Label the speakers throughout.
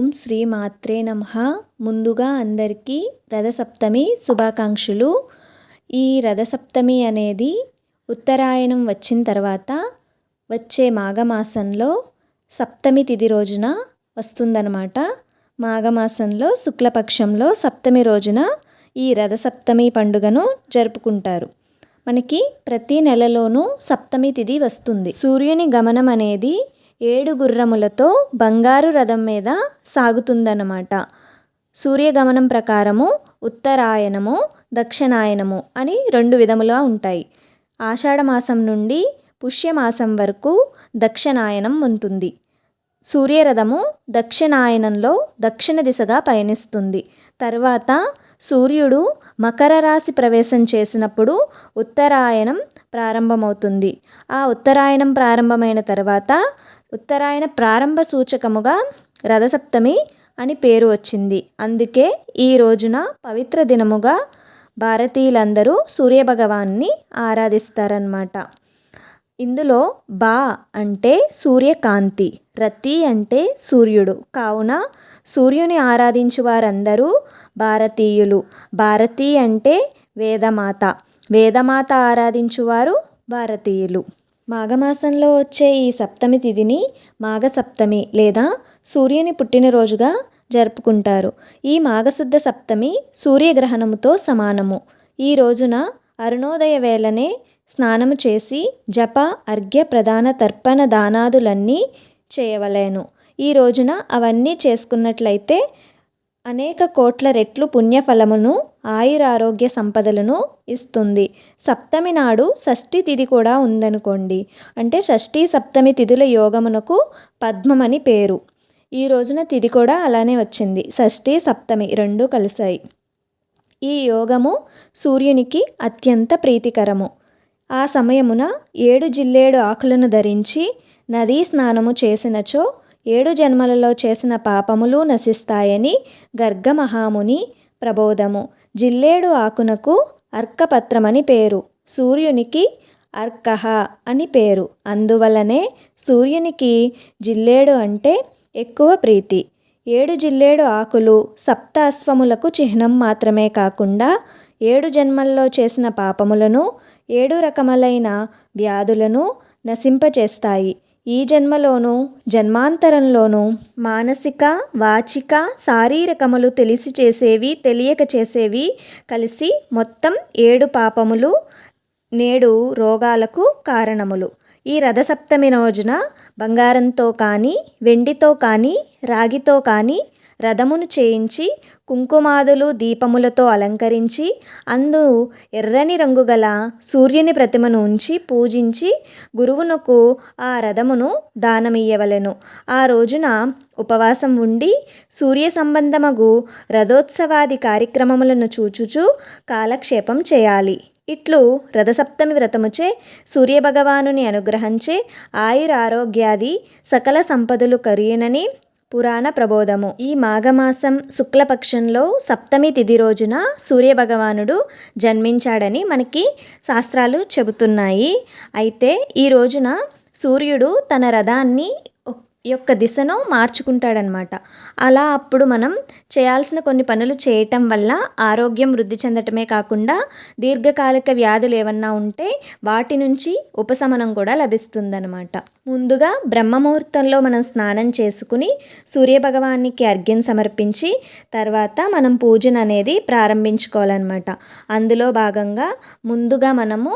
Speaker 1: ఓం శ్రీ మాత్రే నమ. ముందుగా అందరికీ రథసప్తమి శుభాకాంక్షలు. ఈ రథసప్తమి అనేది ఉత్తరాయణం వచ్చిన తర్వాత వచ్చే మాఘమాసంలో సప్తమి తిథి రోజున వస్తుందన్నమాట. మాఘమాసంలో శుక్లపక్షంలో సప్తమి రోజున ఈ రథసప్తమి పండుగను జరుపుకుంటారు. మనకి ప్రతి నెలలోనూ సప్తమి తిథి వస్తుంది. సూర్యుని గమనం అనేది ఏడు గుర్రములతో బంగారు రథం మీద సాగుతుందన్నమాట. సూర్యగమనం ప్రకారము ఉత్తరాయణము దక్షిణాయనము అని రెండు విధములుగా ఉంటాయి. ఆషాఢమాసం నుండి పుష్యమాసం వరకు దక్షిణాయనం ఉంటుంది. సూర్యరథము దక్షిణాయనంలో దక్షిణ దిశగా పయనిస్తుంది. తర్వాత సూర్యుడు మకర రాశి ప్రవేశం చేసినప్పుడు ఉత్తరాయణం ప్రారంభమవుతుంది. ఆ ఉత్తరాయణం ప్రారంభమైన తర్వాత ఉత్తరాయణ ప్రారంభ సూచకముగా రథసప్తమి అని పేరు వచ్చింది. అందుకే ఈ రోజున పవిత్ర దినముగా భారతీయులందరూ సూర్యభగవాన్ని ఆరాధిస్తారన్నమాట. ఇందులో బా అంటే సూర్యకాంతి రతి అంటే సూర్యుడు. కావున సూర్యుని ఆరాధించు వారందరూ భారతీయులు. భారతి అంటే వేదమాత. వేదమాత ఆరాధించువారు భారతీయులు. మాఘమాసంలో వచ్చే ఈ సప్తమి తిథిని మాఘసప్తమి లేదా సూర్యుని పుట్టినరోజుగా జరుపుకుంటారు. ఈ మాఘశుద్ధ సప్తమి సూర్యగ్రహణముతో సమానము. ఈ రోజున అరుణోదయ వేళనే స్నానము చేసి జప అర్ఘ్య ప్రధాన తర్పణ దానాదులన్నీ చేయవలేను. ఈ రోజున అవన్నీ చేసుకున్నట్లయితే అనేక కోట్ల రెట్లు పుణ్యఫలమును ఆయురారోగ్య సంపదలను ఇస్తుంది. సప్తమి నాడు షష్ఠి తిథి కూడా ఉందనుకోండి. అంటే షష్ఠి సప్తమి తిథుల యోగమునకు పద్మమని పేరు. ఈ రోజున తిథి కూడా అలానే వచ్చింది. షష్ఠి సప్తమి రెండు కలిశాయి. ఈ యోగము సూర్యునికి అత్యంత ప్రీతికరము. ఆ సమయమున ఏడు జిల్లేడు ఆకులను ధరించి నదీ స్నానము చేసినచో ఏడు జన్మలలో చేసిన పాపములు నశిస్తాయని గర్గమహాముని ప్రబోధము. జిల్లేడు ఆకునకు అర్కపత్రమని పేరు. సూర్యునికి అర్కహ అని పేరు. అందువలనే సూర్యునికి జిల్లేడు అంటే ఎక్కువ ప్రీతి. ఏడు జిల్లేడు ఆకులు సప్త అశ్వములకు చిహ్నం మాత్రమే కాకుండా ఏడు జన్మల్లో చేసిన పాపములను ఏడు రకములైన వ్యాధులను నశింపచేస్తాయి. ఈ జన్మలోనూ జన్మాంతరంలోనూ మానసిక వాచిక శారీరకములు తెలిసి చేసేవి తెలియక చేసేవి కలిసి మొత్తం ఏడు పాపములు నేడు రోగాలకు కారణములు. ఈ రథసప్తమి రోజున బంగారంతో కానీ వెండితో కానీ రాగితో కానీ రథమును చేయించి కుంకుమాదులు దీపములతో అలంకరించి అందు ఎర్రని రంగు గల సూర్యుని ప్రతిమను ఉంచి పూజించి గురువునకు ఆ రథమును దానమియ్యవలెను. ఆ రోజున ఉపవాసం ఉండి సూర్య సంబంధమగు రథోత్సవాది కార్యక్రమములను చూచుచూ కాలక్షేపం చేయాలి. ఇట్లు రథసప్తమి వ్రతముచే సూర్యభగవానుని అనుగ్రహంచే ఆయురారోగ్యాది సకల సంపదలు కరియునని పురాణ ప్రబోధము. ఈ మాఘమాసం శుక్లపక్షంలో సప్తమి తిథి రోజున సూర్యభగవానుడు జన్మించాడని మనకి శాస్త్రాలు చెబుతున్నాయి. అయితే ఈ రోజున సూర్యుడు తన రథాన్ని యొక్క దిశను మార్చుకుంటాడనమాట. అలా అప్పుడు మనం చేయాల్సిన కొన్ని పనులు చేయటం వల్ల ఆరోగ్యం వృద్ధి చెందటమే కాకుండా దీర్ఘకాలిక వ్యాధులు ఏమన్నా ఉంటే వాటి నుంచి ఉపశమనం కూడా లభిస్తుందనమాట. ముందుగా బ్రహ్మముహూర్తంలో మనం స్నానం చేసుకుని సూర్యభగవానికి అర్ఘ్యం సమర్పించి తర్వాత మనం పూజను అనేది ప్రారంభించుకోవాలన్నమాట అందులో భాగంగా ముందుగా మనము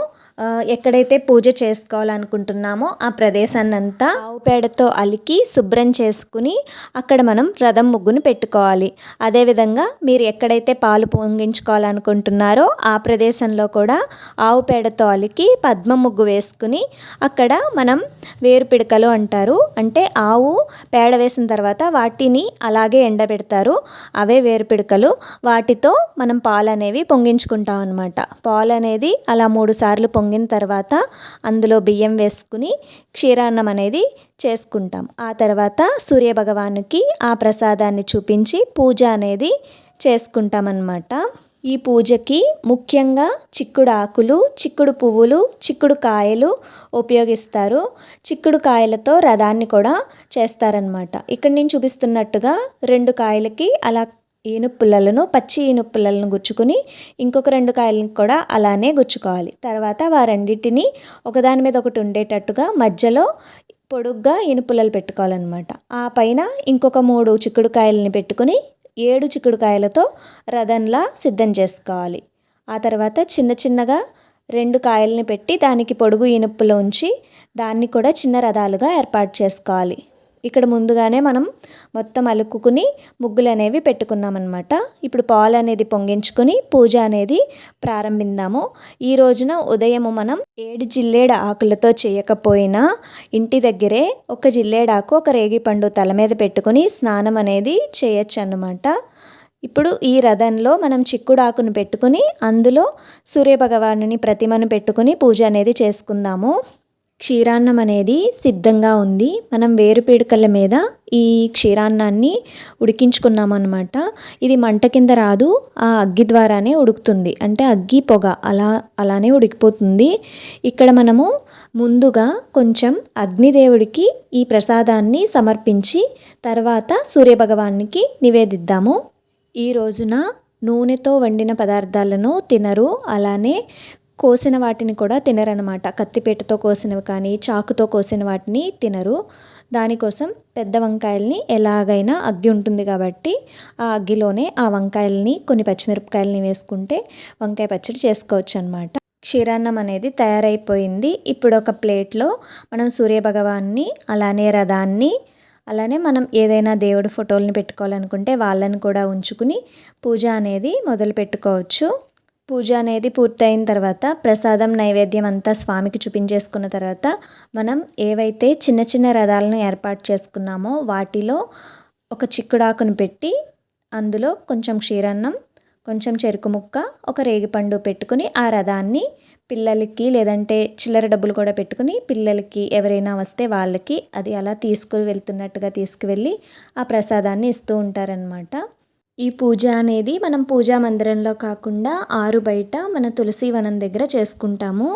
Speaker 1: ఎక్కడైతే పూజ చేసుకోవాలనుకుంటున్నామో ఆ ప్రదేశాన్ని అంతా ఆవు పేడతో అలికి శుభ్రం చేసుకుని అక్కడ మనం రథం ముగ్గును పెట్టుకోవాలి. అదేవిధంగా మీరు ఎక్కడైతే పాలు పొంగించుకోవాలనుకుంటున్నారో ఆ ప్రదేశంలో కూడా ఆవు పేడతో అలికి పద్మ ముగ్గు వేసుకుని అక్కడ మనం వేరు పిడకలు అంటారు. అంటే ఆవు పేడ వేసిన తర్వాత వాటిని అలాగే ఎండబెడతారు. అవే వేరు పిడకలు. వాటితో మనం పాలు అనేవి పొంగించుకుంటాం అనమాట పాలు అనేది అలా మూడు సార్లు పొంగిన తర్వాత అందులో బియ్యం వేసుకుని క్షీరాన్నం అనేది చేసుకుంటాం. ఆ తర్వాత సూర్యభగవానుకి ఆ ప్రసాదాన్ని చూపించి పూజ అనేది చేసుకుంటాం అన్నమాట ఈ పూజకి ముఖ్యంగా చిక్కుడు ఆకులు చిక్కుడు పువ్వులు చిక్కుడు కాయలు ఉపయోగిస్తారు. చిక్కుడు కాయలతో రథాన్ని కూడా చేస్తారనమాట ఇక్కడ నేను చూపిస్తున్నట్టుగా రెండు కాయలకి అలా ఈనుపుల్లలను పచ్చి ఈనుపుల్లలను గుచ్చుకొని ఇంకొక రెండు కాయలను కూడా అలానే గుచ్చుకోవాలి. తర్వాత వారండింటిని ఒకదాని మీద ఒకటి ఉండేటట్టుగా మధ్యలో పొడుగ్గా ఇనుపుల్లలు పెట్టుకోవాలన్నమాట. ఆ పైన ఇంకొక మూడు చిక్కుడుకాయలని పెట్టుకుని ఏడు చిక్కుడుకాయలతో రథంలా సిద్ధం చేసుకోవాలి. ఆ తర్వాత చిన్న చిన్నగా రెండు కాయల్ని పెట్టి దానికి పొడుగు ఇనుపులు ఉంచి దాన్ని కూడా చిన్న రథాలుగా ఏర్పాటు చేసుకోవాలి. ఇక్కడ ముందుగానే మనం మొత్తం అలుక్కుని ముగ్గులు అనేవి పెట్టుకున్నామన్నమాట. ఇప్పుడు పాలు అనేది పొంగించుకొని పూజ అనేది ప్రారంభిద్దాము ఈ రోజున ఉదయము మనం ఏడు జిల్లేడ ఆకులతో చేయకపోయినా ఇంటి దగ్గరే ఒక జిల్లేడాకు ఒక రేగిపండు తల మీద పెట్టుకుని స్నానం అనేది చేయొచ్చు అన్నమాట ఇప్పుడు ఈ రథంలో మనం చిక్కుడాకును పెట్టుకుని అందులో సూర్యభగవానుని ప్రతిమను పెట్టుకుని పూజ అనేది చేసుకుందాము. క్షీరాన్నం అనేది సిద్ధంగా ఉంది. మనం వేరు పీడకల మీద ఈ క్షీరాన్నాన్ని ఉడికించుకున్నామన్నమాట. ఇది మంట కింద రాదు ఆ అగ్గి ద్వారానే ఉడుకుతుంది. అంటే అగ్గి పొగ అలా అలానే ఉడికిపోతుంది. ఇక్కడ మనము ముందుగా కొంచెం అగ్నిదేవుడికి ఈ ప్రసాదాన్ని సమర్పించి తర్వాత సూర్యభగవానికి నివేదిద్దాము. ఈ రోజున నూనెతో వండిన పదార్థాలను తినరు అలానే కోసిన వాటిని కూడా తినరనమాట కత్తిపీటతో కోసినవి కానీ చాకుతో కోసిన వాటిని తినరు. దానికోసం పెద్ద వంకాయల్ని ఎలాగైనా అగ్గి ఉంటుంది కాబట్టి ఆ అగ్గిలోనే ఆ వంకాయల్ని కొన్ని పచ్చిమిరపకాయలని వేసుకుంటే వంకాయ పచ్చడి చేసుకోవచ్చు అనమాట క్షీరాన్నం అనేది తయారైపోయింది. ఇప్పుడు ఒక ప్లేట్లో మనం సూర్యభగవాన్ని అలానే రథాన్ని అలానే మనం ఏదైనా దేవుడి ఫోటోలను పెట్టుకోవాలనుకుంటే వాళ్ళని కూడా ఉంచుకుని పూజ అనేది మొదలు పెట్టుకోవచ్చు పూజ అనేది పూర్తయిన తర్వాత ప్రసాదం నైవేద్యం అంతా స్వామికి చూపించేసుకున్న తర్వాత మనం ఏవైతే చిన్న చిన్న రథాలను ఏర్పాటు చేసుకున్నామో వాటిలో ఒక చిక్కుడాకును పెట్టి అందులో కొంచెం క్షీరన్నం కొంచెం చెరుకు ముక్క ఒక రేగిపండు పెట్టుకుని ఆ రథాన్ని పిల్లలకి లేదంటే చిల్లర డబ్బులు కూడా పెట్టుకుని పిల్లలకి ఎవరైనా వస్తే వాళ్ళకి అది అలా తీసుకుని వెళ్తున్నట్టుగా తీసుకువెళ్ళి ఆ ప్రసాదాన్ని ఇస్తూ ఉంటారనమాట ఈ పూజ అనేది మనం పూజా మందిరంలో కాకుండా ఆరు బయట మన తులసి వనం దగ్గర చేసుకుంటాము.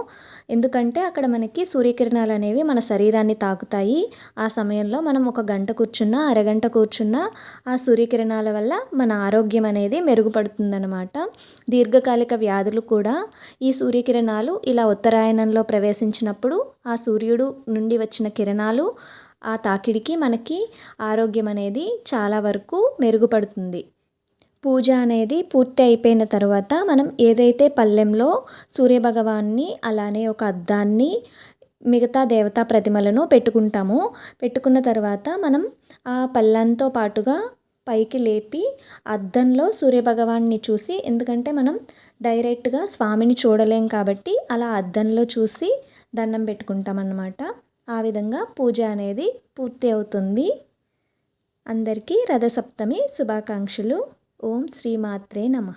Speaker 1: ఎందుకంటే అక్కడ మనకి సూర్యకిరణాలు అనేవి మన శరీరాన్ని తాకుతాయి. ఆ సమయంలో మనం ఒక గంట కూర్చున్నా అరగంట కూర్చున్నా ఆ సూర్యకిరణాల వల్ల మన ఆరోగ్యం అనేది మెరుగుపడుతుందనమాట దీర్ఘకాలిక వ్యాధులు కూడా ఈ సూర్యకిరణాలు ఇలా ఉత్తరాయణంలో ప్రవేశించినప్పుడు ఆ సూర్యుడు నుండి వచ్చిన కిరణాలు ఆ తాకిడికి మనకి ఆరోగ్యం అనేది చాలా వరకు మెరుగుపడుతుంది. పూజ అనేది పూర్తి అయిపోయిన తర్వాత మనం ఏదైతే పల్లెంలో సూర్యభగవాన్ని అలానే ఒక అద్దాన్ని మిగతా దేవతా ప్రతిమలను పెట్టుకుంటాము పెట్టుకున్న తర్వాత మనం ఆ పళ్ళంతో పాటుగా పైకి లేపి అద్దంలో సూర్యభగవాన్ని చూసి ఎందుకంటే మనం డైరెక్ట్గా స్వామిని చూడలేం కాబట్టి అలా అద్దంలో చూసి దండం పెట్టుకుంటాం అన్నమాట ఆ విధంగా పూజ అనేది పూర్తి అవుతుంది. అందరికీ రథసప్తమి శుభాకాంక్షలు. ఓం శ్రీమాత్రే నమ.